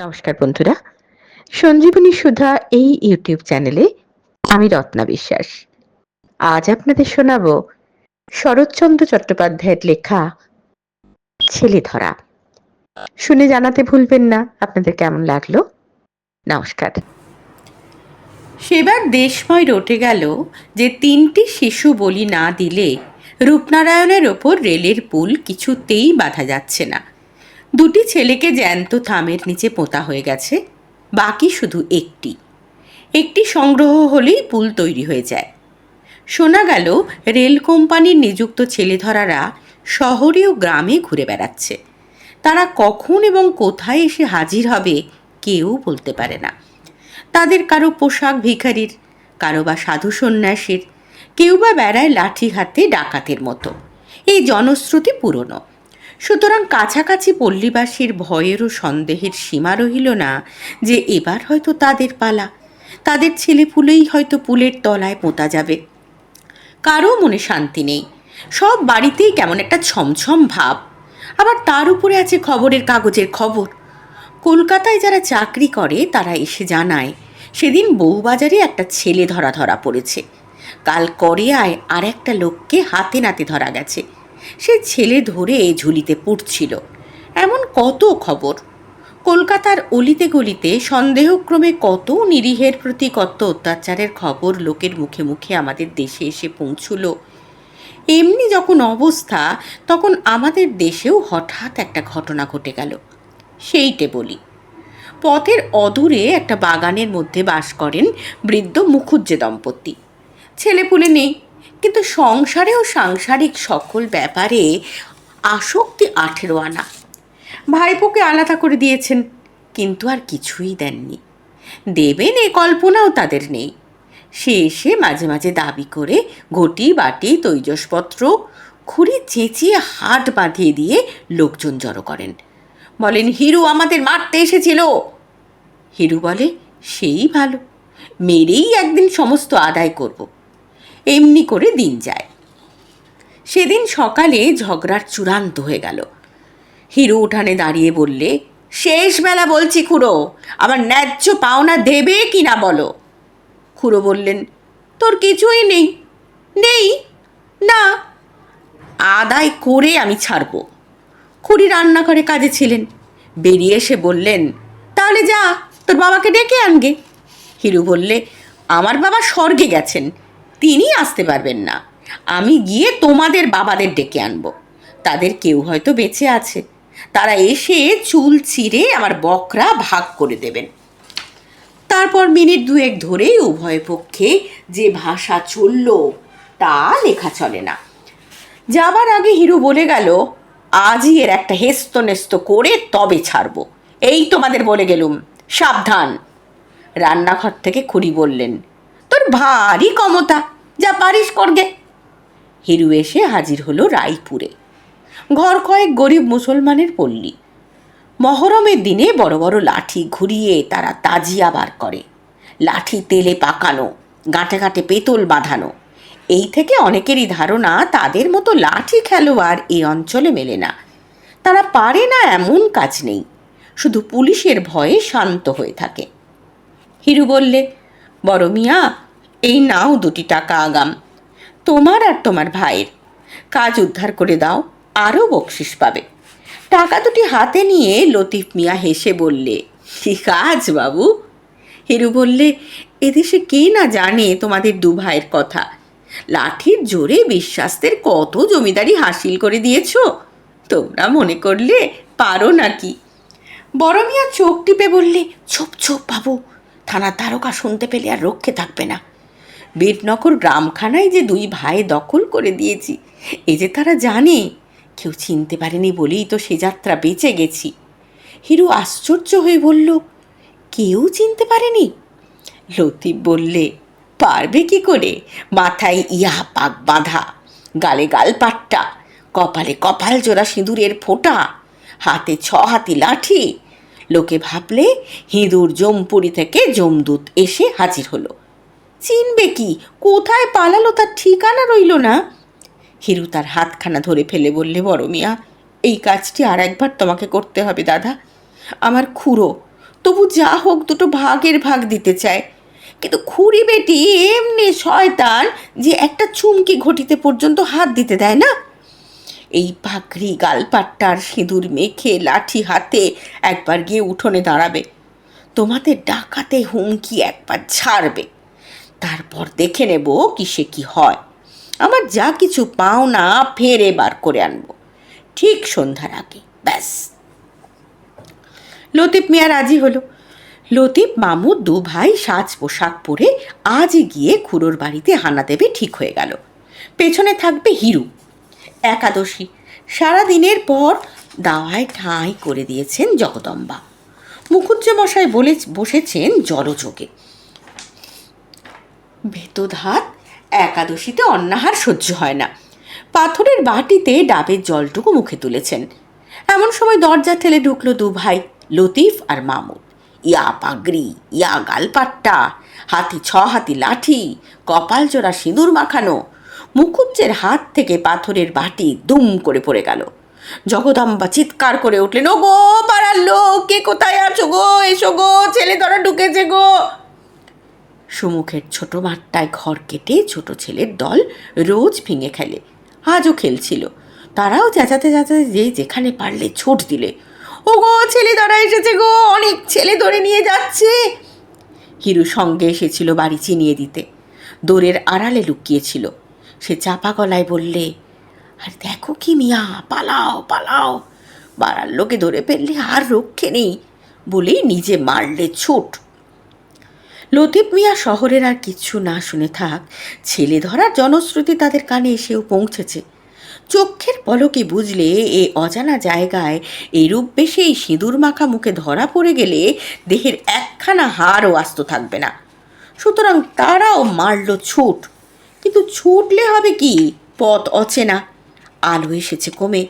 নমস্কার বন্ধুরা। সঞ্জীবনী সুধা এই ইউটিউব চ্যানেলে আমি রত্না বিশ্বাস। আজ আপনাদের শোনাব শরৎচন্দ্র চট্টোপাধ্যায়ের লেখা ছেলে ধরা। শুনে জানাতে ভুলবেন না, আপনাদের কেমন লাগল? নমস্কার। সেবার দেশময় রটে গেল যে তিনটি শিশু বলি না দিলে রূপনারায়ণের ওপর রেলের পুল কিছুতেই বাধা যাচ্ছে না। দুটি ছেলেকে জ্যান্ত থামের নিচে পোঁতা হয়ে গেছে, বাকি শুধু একটি। একটি সংগ্রহ হলেই পুল তৈরি হয়ে যায়। শোনা গেল, রেল কোম্পানির নিযুক্ত ছেলেধরারা শহরে ও গ্রামে ঘুরে বেড়াচ্ছে। তারা কখন এবং কোথায় এসে হাজির হবে কেউ বলতে পারে না। তাদের কারও পোশাক ভিখারির, কারও বা সাধু সন্ন্যাসীর, কেউ বা বেড়ায় লাঠি হাতে ডাকাতের মতো। এই জনশ্রুতি পুরনো। সুতরাং কাছাকাছি পল্লীবাসীর ভয়েরও সন্দেহের সীমা রহিল না যে এবার হয়তো তাদের পালা। তাদের ছেলেপুলেই হয়তো পুলের তলায় পোঁতা যাবে। কারও মনে শান্তি নেই। সব বাড়িতেই কেমন একটা ছমছম ভাব। আবার তার উপরে আছে খবরের কাগজের খবর। কলকাতায় যারা চাকরি করে, তারা এসে জানায়, সেদিন বউবাজারে একটা ছেলে ধরা ধরা পড়েছে। কাল করিয়ায় আর একটা লোককে হাতে নাতে ধরা গেছে। সে ছেলে ধরে ঝুলিতে পুড়ছিল এমন কত খবর? কলকাতার অলিতে গলিতে সন্দেহক্রমে কত নিরীহের প্রতি কত অত্যাচারের খবর লোকের মুখে মুখে আমাদের দেশে এসে পৌঁছল। এমনি যখন অবস্থা, তখন আমাদের দেশেও হঠাৎ একটা ঘটনা ঘটে গেল। সেইটে বলি। পথের অদূরে একটা বাগানের মধ্যে বাস করেন বৃদ্ধ মুখুজ্জে দম্পতি। ছেলেপুলে নেই। কিন্তু সংসারে ও সাংসারিক সকল ব্যাপারে আসক্তি আঠেরো আনা। ভাইপোকে আলাদা করে দিয়েছেন, কিন্তু আর কিছুই দেননি। দেবেন এ কল্পনাও তাদের নেই। সে এসে মাঝে মাঝে দাবি করে ঘটি, বাটি, তৈজসপত্র, খুঁড়ি চেঁচিয়ে হাট বাঁধিয়ে দিয়ে লোকজন জড়ো করেন। বলেন, হিরু আমাদের মারতে এসেছিল। হিরু বলে, সেই ভালো। মেরেই একদিন সমস্ত আদায় করব। এমনি করে দিন যায়। সেদিন সকালে ঝগড়ার চূড়ান্ত হয়ে গেল। হিরু উঠানে দাঁড়িয়ে বললে, শেষ বেলা বলছি খুড়ো আমার ন্যায্য পাওনা দেবে কি না বলো? খুড়ো বললেন, তোর কিছুই নেই নেই, না, আদায় করে আমি ছাড়ব। খুড়ি রান্নাঘরে কাজে ছিলেন। বেরিয়ে এসে বললেন, তাহলে যা, তোর বাবাকে ডেকে আনগে। হিরু বললে, আমার বাবা স্বর্গে গেছেন তিনি আসতে পারবেন না। আমি গিয়ে তোমাদের বাবাদের ডেকে আনব। তাদের কেউ হয়তো বেঁচে আছে। তারা এসে চুল ছিঁড়ে আমার বকরা ভাগ করে দেবেন। তারপর মিনিট দুয়েক ধরেই উভয় পক্ষে যে ভাষা চলল তা লেখা চলে না। যাবার আগে হিরু বলে গেল, আজই এর একটা হেস্ত নেস্ত করে তবে ছাড়বো। এই তোমাদের বলে গেলুম, সাবধান। রান্নাঘর থেকে খুড়ি বললেন তোর ভারী ক্ষমতা, যা পারিস করগে। হিরু এসে হাজির হলো রায়পুরে। ঘর কয়েক গরিব মুসলমানের পল্লী। মহরমের দিনে বড় বড় লাঠি ঘুরিয়ে তারা তাজিয়া বার করে। লাঠি তেলে পাকানো গাঁটে গাঁটে পেতল বাঁধানো। এই থেকে অনেকেরই ধারণা তাদের মতো লাঠি খেলোয়াড় এই অঞ্চলে মেলে না। তারা পারে না এমন কাজ নেই। শুধু পুলিশের ভয়ে শান্ত হয়ে থাকে। হিরু বললে বড় মিয়া, এই নাও দুটি টাকা আগাম। তোমার আর তোমার ভাইয়ের। কাজ উদ্ধার করে দাও, আরও বকশিস পাবে। টাকা দুটি হাতে নিয়ে লতিফ মিয়া হেসে বললে, কি কাজ বাবু? হিরু বললে, এদেশে কে না জানে তোমাদের দু ভাইয়ের কথা। লাঠির জোরে বিশ্বাস্তের কত জমিদারি হাসিল করে দিয়েছ? তোমরা মনে করলে পারো নাকি? বড় মিয়া চোখ টিপে বললে ছোপ ছোপ বাবু। থানার তারকা শুনতে পেলে আর রক্ষে থাকবে না। বীরনগর গ্রামখানায় যে দুই ভাই দখল করে দিয়েছি, এ যে তারা জানে, কেউ চিনতে পারেনি বলেই তো সে যাত্রা বেঁচে গেছি। হিরু আশ্চর্য হয়ে বলল, কেউ চিনতে পারেনি? লতিফ বললে, পারবে কি করে? মাথায় ইয়া পাক বাঁধা, গালে গাল পাট্টা, কপালে কপাল জোড়া সিঁদুরের ফোঁটা, হাতে ছ হাতি লাঠি লোকে ভাবলে হিঁদুর জমপুরি থেকে জমদূত এসে হাজির হলো। চিনবে কি, কোথায় পালালো তার ঠিকানা রইল না? হিরু তার হাতখানা ধরে ফেলে বললে, বড় মিয়া, এই কাজটি আর একবার তোমাকে করতে হবে দাদা। আমার খুঁড়ো, তবু যা হোক দুটো ভাগের ভাগ দিতে চায়। কিন্তু খুঁড়ি বেটি এমনি শয়তান যে একটা চুমকি ঘটিতে পর্যন্ত হাত দিতে দেয় না। এই পাগড়ি গালপাট্টার সিঁদুর মেখে লাঠি হাতে একবার গিয়ে উঠোনে দাঁড়াবে। তোমাদের ডাকাতে হুমকি একবার ছাড়বে। তারপর দেখে নেব কিসে কি হয়। আমার যা কিছু পাও না, ফের এবার করে আনব। ঠিক সন্ধ্যার আগে, ব্যাস। লতিফ মিয়া রাজি হলো। লতিফ মামু দু ভাই সাজ পোশাক পরে আজই গিয়ে খুড়োর বাড়িতে হানা দেবে ঠিক হয়ে গেল। পেছনে থাকবে হিরু। একাদশী। সারা দিনের পর দাওয়ায় ঠাঁই করে দিয়েছেন জগদম্বা। মুখুজ্জমশাই বলে বসেছেন জলযোগে। ভেতধাত, একাদশীতে অন্নাহার সহ্য হয় না। পাথরের বাটিতে ডাবের জলটুকু মুখে তুলেছেন। এমন সময় দরজা ঠেলে ঢুকলো দু ভাই, লতিফ আর মামুদ ইয়া পাগড়ি, ইয়া গালপাট্টা, হাতি ছ হাতি লাঠি, কপাল জোড়া সিঁদুর মাখানো মুকুজ্জের হাত থেকে পাথরের বাটি দুম করে পড়ে গেল। জগদম্বা চিৎকার করে উঠলেন ও গো পাড়ার লোক, কে কোথায় আছো গো? এসো গো, ছেলে ধরা ঢুকেছে গো! সুমুখের ছোট মাঠটায় ঘর কেটে ছোট ছেলের দল রোজ ভেঙে খেলে। আজও খেলছিল। তারাও চেঁচাতে চেঁচাতে যে যেখানে পারলে ছোট দিলে। ও গো ছেলে ধরা এসেছে গো, অনেক ছেলে ধরে নিয়ে যাচ্ছে! হিরু সঙ্গে এসেছিল বাড়ি চিনিয়ে দিতে। দোরের আড়ালে লুকিয়েছিল। সে চাপা গলায় বললে, আর দেখো কি মিয়া, পালাও পালাও। বাড়ার লোকে ধরে ফেললে আর রক্ষে নেই বলেই নিজে মারলে ছুট। লতিফ মিয়া শহরের আর কিচ্ছু না শুনে থাক, ছেলে ধরার জনশ্রুতি তাদের কানে এসেও পৌঁছেছে। চক্ষের পলকে বুঝলে এ অজানা জায়গায় এরূপ বেশেই সিঁদুর মাখা মুখে ধরা পড়ে গেলে দেহের একখানা হাড়ও আস্ত থাকবে না। সুতরাং তারাও মারল ছুট। কিন্তু ছুটলে হবে কি? পথ অচেনা। আলো এসেছে কমে।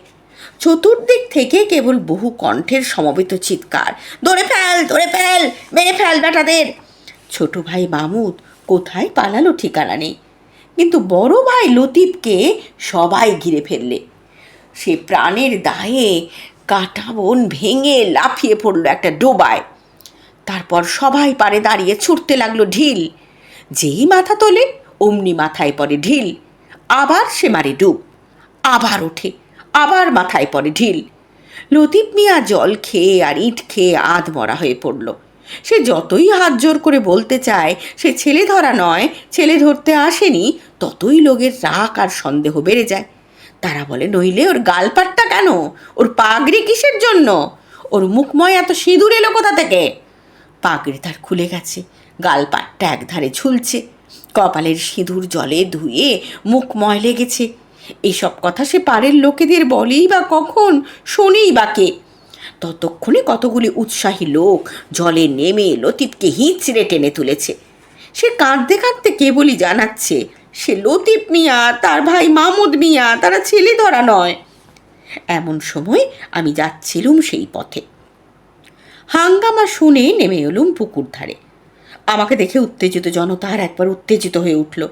চতুর্দিক থেকে কেবল বহু কণ্ঠের সমবেত চিৎকার। ধরে ফেল ধরে ফেল, মেরে ফেল বেটাদের! ছোট ভাই মামুদ কোথায় পালালো ঠিকানা নেই। কিন্তু বড় ভাই লতিফকে সবাই ঘিরে ফেললে। সে প্রাণের দায়ে কাটা বন ভেঙে লাফিয়ে পড়ল একটা ডোবায়। তারপর সবাই পারে দাঁড়িয়ে ছুটতে লাগল ঢিল। যেই মাথা তোলে অমনি মাথায় পড়ে ঢিল। আবার সে মারে ডুব। আবার ওঠে, আবার মাথায় পড়ে ঢিল। লতিফ মিয়া জল খেয়ে আর ইট খেয়ে আধ মরা হয়ে পড়ল। সে যতই হাত জোর করে বলতে চায়, সে ছেলে ধরা নয়, ছেলে ধরতে আসেনি, ততই লোকের রাগ আর সন্দেহ বেড়ে যায়। তারা বলে, নইলে ওর গালপাটটা কেন? ওর পাগড়ি কিসের জন্য? ওর মুখময় এত সিঁদুর এলো কোথা থেকে? পাগড়ি তার খুলে গেছে গালপাটটা একধারে ঝুলছে। কপালের সিঁদুর জলে ধুয়ে মুখ ময় লেগেছে এসব কথা সে পাড়ের লোকেদের বলেই বা কখন, শোনেই বা কে? ততক্ষণে কতগুলি উৎসাহী লোক জলে নেমে লতিফকে হিঁচড়ে টেনে তুলেছে। সে কাঁদতে কাঁদতে কেবলই জানাচ্ছে, সে লতিফ মিয়া, তার ভাই মামুদ মিয়া, তারা ছেলে ধরা নয়। এমন সময় আমি যাচ্ছিলুম সেই পথে। হাঙ্গামা শুনে নেমে এলুম পুকুর ধারে। আমাকে দেখে উত্তেজিত জনতা আর একবার উত্তেজিত হয়ে উঠল।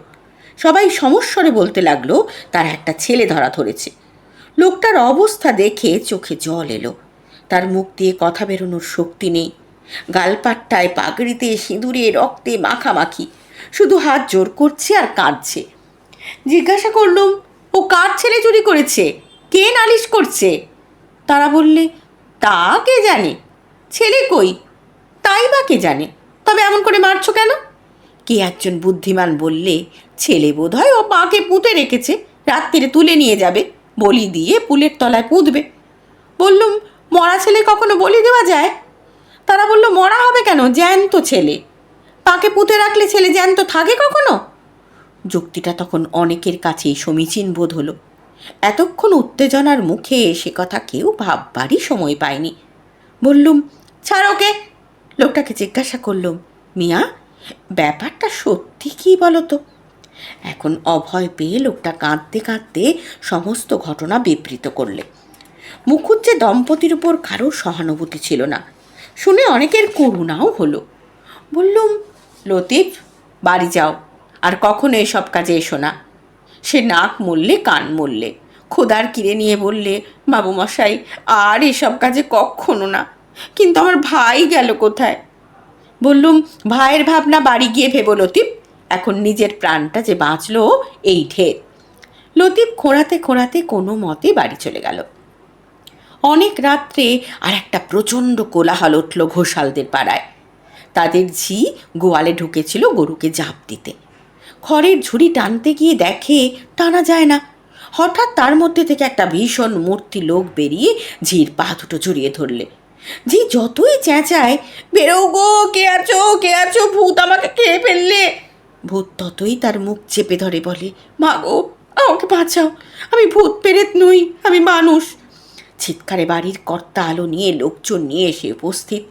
সবাই সমস্বরে বলতে লাগল, তার একটা ছেলে ধরা ধরেছে। লোকটার অবস্থা দেখে চোখে জল এলো। তার মুখ দিয়ে কথা বেরোনোর শক্তি নেই। গালপাট্টায় পাগড়িতে, সিঁদুরে, রক্তে মাখামাখি। শুধু হাত জোর করছে আর কাঁদছে। জিজ্ঞাসা করলুম, ও কার ছেলে চুরি করেছে? কে নালিশ করছে? তারা বললে, তা কে জানে? ছেলে কই? তাই বা কে জানে? তবে এমন করে মারছো কেন? কে একজন বুদ্ধিমান বললে, ছেলে বোধ হয় ও মাকে পুঁতে রেখেছে রাত্রিরে তুলে নিয়ে যাবে, বলি দিয়ে পুলের তলায় পুঁতবে। বললুম, মরা ছেলে কখনো বলি দেওয়া যায়? তারা বলল, মরা হবে কেন? জ্যান্ত ছেলে। পাকে পুঁতে রাখলে ছেলে জ্যান্ত থাকে কখনো? যুক্তিটা তখন অনেকের কাছেই সমীচীন বোধ হলো। এতক্ষণ উত্তেজনার মুখে সে কথা কেউ ভাববারই সময় পায়নি। বললুম, ছাড় ওকে লোকটাকে জিজ্ঞাসা করলুম, মিয়া, ব্যাপারটা সত্যি কি বলো তো এখন অভয় পেয়ে লোকটা কাঁদতে কাঁদতে সমস্ত ঘটনা বিবৃত করলে। মুখুজ্জে দম্পতির উপর কারোর সহানুভূতি ছিল না, শুনে অনেকের করুণাও হলো। বললুম, লতিফ, বাড়ি যাও, আর কখনো এসব কাজে এসো না। সে নাক মরলে কান মরলে খোদার কিরে নিয়ে বললে বাবু মশাই আর এসব কাজে কখনো না। কিন্তু আমার ভাই গেল কোথায়? বললুম, ভাইয়ের ভাবনা বাড়ি গিয়ে ভেবো লতিফ। এখন নিজের প্রাণটা যে বাঁচলো এই ঢের। লতিফ খোঁড়াতে খোঁড়াতে কোনো মতে বাড়ি চলে গেল। অনেক রাত্রে আর একটা প্রচণ্ড কোলাহল উঠল ঘোষালদের পাড়ায়। তাদের ঝি গোয়ালে ঢুকেছিল গরুকে জাপ দিতে। খড়ের ঝুড়ি টানতে গিয়ে দেখে টানা যায় না। হঠাৎ তার মধ্যে থেকে একটা ভীষণ মূর্তি লোক বেরিয়ে ঝির পা দুটো জড়িয়ে ধরলে। ঝি যতই চেঁচায় বেরো গো, কে আছো কে আছো, ভূত আমাকে খেয়ে ফেললে? ভূত ততই তার মুখ চেপে ধরে, বলে, মা গো, আমাকে বাঁচাও, আমি ভূত পেরেত নই, আমি মানুষ। চিৎকারে বাড়ির কর্তা আলো নিয়ে লোকজন নিয়ে এসে উপস্থিত।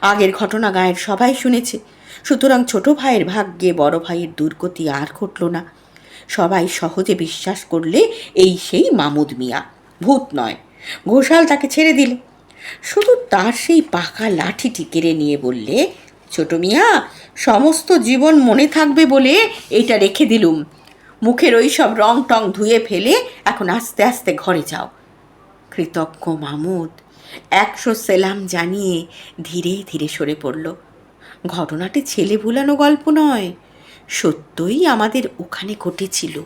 আগের ঘটনা গায়ের সবাই শুনেছে। সুতরাং ছোট ভাইয়ের ভাগ্যে বড় ভাইয়ের দুর্গতি আর ঘটল না। সবাই সহজে বিশ্বাস করলে এই সেই মামুদ মিয়া। ভূত নয়, ঘোষাল তাকে ছেড়ে দিলে। শুধু তার সেই পাকা লাঠিটি কেড়ে নিয়ে বললে, ছোট মিয়া, সমস্ত জীবন মনে থাকবে বলে এইটা রেখে দিলুম। মুখের ওই সব রং টং ধুয়ে ফেলে এখন আস্তে আস্তে ঘরে যাও কৃতজ্ঞ মামুদ একশো সেলাম জানিয়ে ধীরে ধীরে সরে পড়ল। ঘটনাটি ছেলে ভুলানো গল্প নয়, সত্যই আমাদের ওখানে ঘটেছিল।